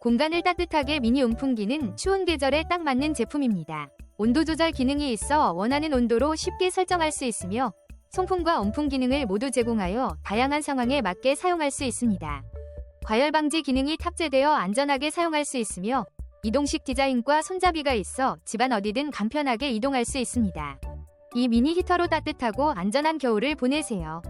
공간을 따뜻하게 미니 온풍기는 추운 계절에 딱 맞는 제품입니다. 온도 조절 기능이 있어 원하는 온도로 쉽게 설정할 수 있으며 송풍과 온풍 기능을 모두 제공하여 다양한 상황에 맞게 사용할 수 있습니다. 과열 방지 기능이 탑재되어 안전하게 사용할 수 있으며 이동식 디자인과 손잡이가 있어 집안 어디든 간편하게 이동할 수 있습니다. 이 미니 히터로 따뜻하고 안전한 겨울을 보내세요.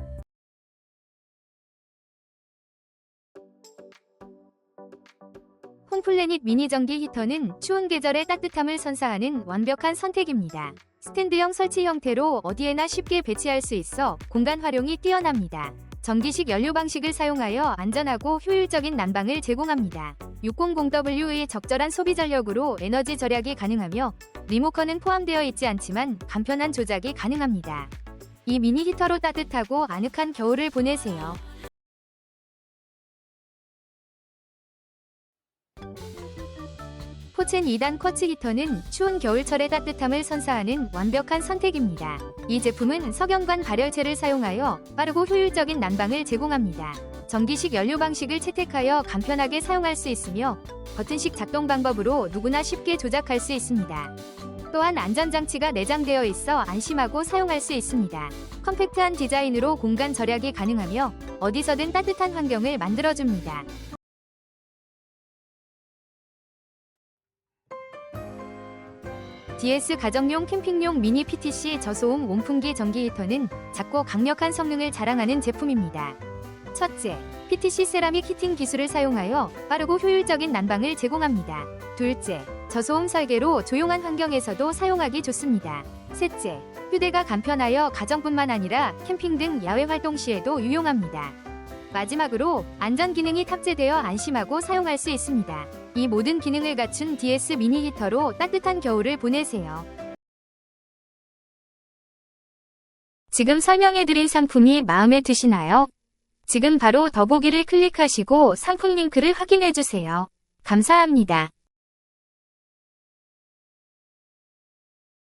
홈플래닛 미니 전기 히터는 추운 계절의 따뜻함을 선사하는 완벽한 선택입니다. 스탠드형 설치 형태로 어디에나 쉽게 배치할 수 있어 공간 활용이 뛰어납니다. 전기식 연료 방식을 사용하여 안전하고 효율적인 난방을 제공합니다. 600W의 적절한 소비 전력으로 에너지 절약이 가능하며 리모컨은 포함되어 있지 않지만 간편한 조작이 가능합니다. 이 미니 히터로 따뜻하고 아늑한 겨울을 보내세요. 포첸 2단 쿼츠 히터는 추운 겨울철의 따뜻함을 선사하는 완벽한 선택입니다. 이 제품은 석영관 발열체를 사용하여 빠르고 효율적인 난방을 제공합니다. 전기식 연료 방식을 채택하여 간편하게 사용할 수 있으며 버튼식 작동 방법으로 누구나 쉽게 조작할 수 있습니다. 또한 안전장치가 내장되어 있어 안심하고 사용할 수 있습니다. 컴팩트한 디자인으로 공간 절약이 가능하며 어디서든 따뜻한 환경을 만들어줍니다. DS 가정용 캠핑용 미니 PTC 저소음 온풍기 전기 히터는 작고 강력한 성능을 자랑하는 제품입니다. 첫째, PTC 세라믹 히팅 기술을 사용하여 빠르고 효율적인 난방을 제공합니다. 둘째, 저소음 설계로 조용한 환경에서도 사용하기 좋습니다. 셋째, 휴대가 간편하여 가정뿐만 아니라 캠핑 등 야외 활동 시에도 유용합니다. 마지막으로 안전 기능이 탑재되어 안심하고 사용할 수 있습니다. 이 모든 기능을 갖춘 DS 미니 히터로 따뜻한 겨울을 보내세요. 지금 설명해드린 상품이 마음에 드시나요? 지금 바로 더보기를 클릭하시고 상품 링크를 확인해주세요. 감사합니다.